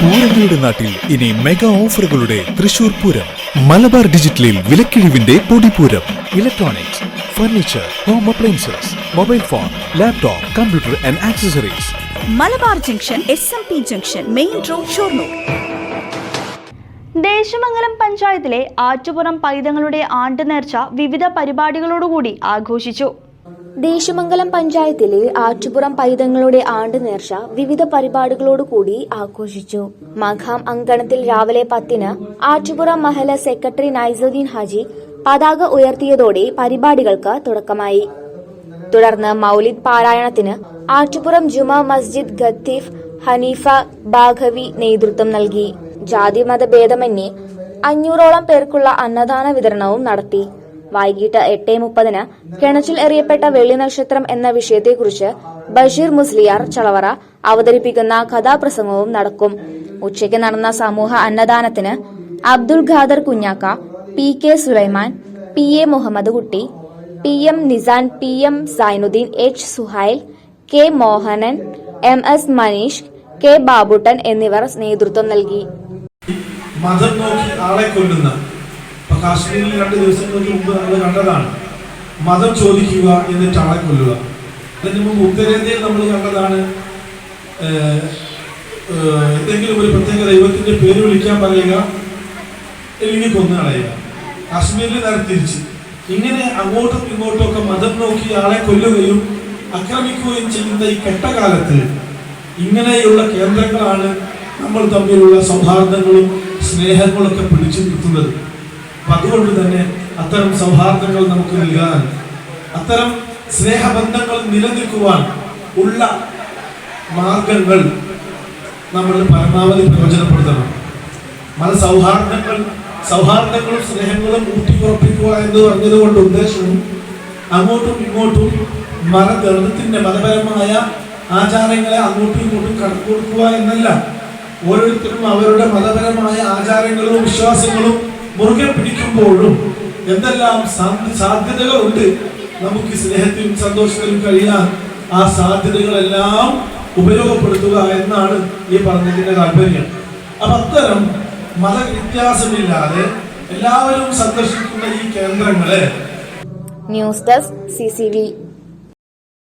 പൂരങ്ങളുടെ നാട്ടിൽ ഇനി മെഗാ ഓഫറുകളുടെ തൃശൂർ പൂരം. മലബാർ ഡിജിറ്റലിൽ വിലക്കിഴിവിന്റെ പൊടിപൂരം. Electronics furniture home appliances mobile phone laptop computer and accessories Malabar junction S M P junction main road Shoranur. Desamangalam പഞ്ചായത്തിലെ ആറ്റുപുറം പൈതങ്ങളുടെ ആണ്ട് നേർച്ച വിവിധ പരിപാടികളോടുകൂടി ആഘോഷിച്ചു. ദേശമംഗലം പഞ്ചായത്തിലെ ആറ്റുപുറം പൈതങ്ങളുടെ ആണ്ട് നേർച്ച വിവിധ പരിപാടികളോടുകൂടി ആഘോഷിച്ചു. മഖാം അങ്കണത്തിൽ രാവിലെ പത്തിന് ആറ്റുപുറം മഹല സെക്രട്ടറി നൈസുദ്ദീൻ ഹാജി പതാക ഉയർത്തിയതോടെ പരിപാടികൾക്ക് തുടക്കമായി. തുടർന്ന് മൗലിദ് പാരായണത്തിന് ആറ്റുപുറം ജുമാ മസ്ജിദ് ഖത്തീഫ് ഹനീഫ ബാഘവി നേതൃത്വം നൽകി. ജാതി മത ഭേദമന്യേ അഞ്ഞൂറോളം പേർക്കുള്ള അന്നദാന വിതരണവും നടത്തി. വൈകിട്ട് എട്ട് മുപ്പതിന് കിണച്ചിൽ എറിയപ്പെട്ട വെള്ളി നക്ഷത്രം എന്ന വിഷയത്തെക്കുറിച്ച് ബഷീർ മുസ്ലിയാർ ചളവറ അവതരിപ്പിക്കുന്ന കഥാപ്രസംഗവും നടക്കും. ഉച്ചയ്ക്ക് നടന്ന സമൂഹ അന്നദാനത്തിന് Abdul Khader Kunjakka P K Sulaiman P A Muhammad Kutty P M Nisan P M Sainuddin H Suhail K Mohanan M S Manish K Babuttan എന്നിവർ നേതൃത്വം നൽകി. കാശ്മീരിൽ രണ്ട് ദിവസങ്ങൾക്ക് മുമ്പ് നമ്മൾ കണ്ടതാണ്. മതം ചോദിക്കുക എന്നിട്ട് ആളെ കൊല്ലുക. അതിന് മുമ്പ് ഉത്തരേന്ത്യയിൽ നമ്മൾ കണ്ടതാണ് എന്തെങ്കിലും ഒരു പ്രത്യേക ദൈവത്തിന്റെ പേര് വിളിക്കാൻ പറയുക അല്ലെങ്കിൽ കൊന്നു കളയുക. കാശ്മീരിൽ നേരെ തിരിച്ച്. ഇങ്ങനെ അങ്ങോട്ടും ഇങ്ങോട്ടും ഒക്കെ മതം നോക്കി ആളെ കൊല്ലുകയും ആക്രമിക്കുകയും ചെയ്യുന്ന ഈ കെട്ടകാലത്ത് ഇങ്ങനെയുള്ള കേന്ദ്രങ്ങളാണ് നമ്മൾ തമ്മിലുള്ള സൗഹാർദ്ദങ്ങളും സ്നേഹങ്ങളൊക്കെ പിടിച്ചു നിർത്തുന്നത് അതുകൊണ്ട് തന്നെ അത്തരം സൗഹാർദ്ദങ്ങൾ നമുക്ക് നൽകാൻ അത്തരം സ്നേഹബന്ധങ്ങൾ നിലനിൽക്കുവാൻ ഉള്ള മാർഗങ്ങൾ നമ്മൾ പരമാവധി പ്രയോജനപ്പെടുത്തണം. മത സൗഹാർദ്ദങ്ങൾ സൗഹാർദ്ദങ്ങളും സ്നേഹങ്ങളും ഊട്ടിക്കുറപ്പിക്കുക എന്ന് പറഞ്ഞതുകൊണ്ട് ഉദ്ദേശവും അങ്ങോട്ടും ഇങ്ങോട്ടും മതഗർഭത്തിന്റെ മതപരമായ ആചാരങ്ങളെ അങ്ങോട്ടും ഇങ്ങോട്ടും കടന്നു കൊടുക്കുക എന്നല്ല. ഓരോരുത്തരും അവരുടെ മതപരമായ ആചാരങ്ങളും വിശ്വാസങ്ങളും മുറുകെ പിടിക്കുമ്പോഴും എന്തെല്ലാം സാധ്യതകളുണ്ട് നമുക്ക് സ്നേഹത്തിൽ സന്തോഷത്തിലും കഴിയാൻ ആ സാധ്യതകളെല്ലാം ഉപയോഗപ്പെടുത്തുക എന്നാണ് ഈ പറഞ്ഞതിന്റെ താല്പര്യം. അപ്പൊ അത്തരം മതവ്യത്യാസമില്ലാതെ എല്ലാവരും സന്ദർശിക്കുന്ന ഈ കേന്ദ്രങ്ങളെ ന്യൂസ് ഡെസ്ക് സി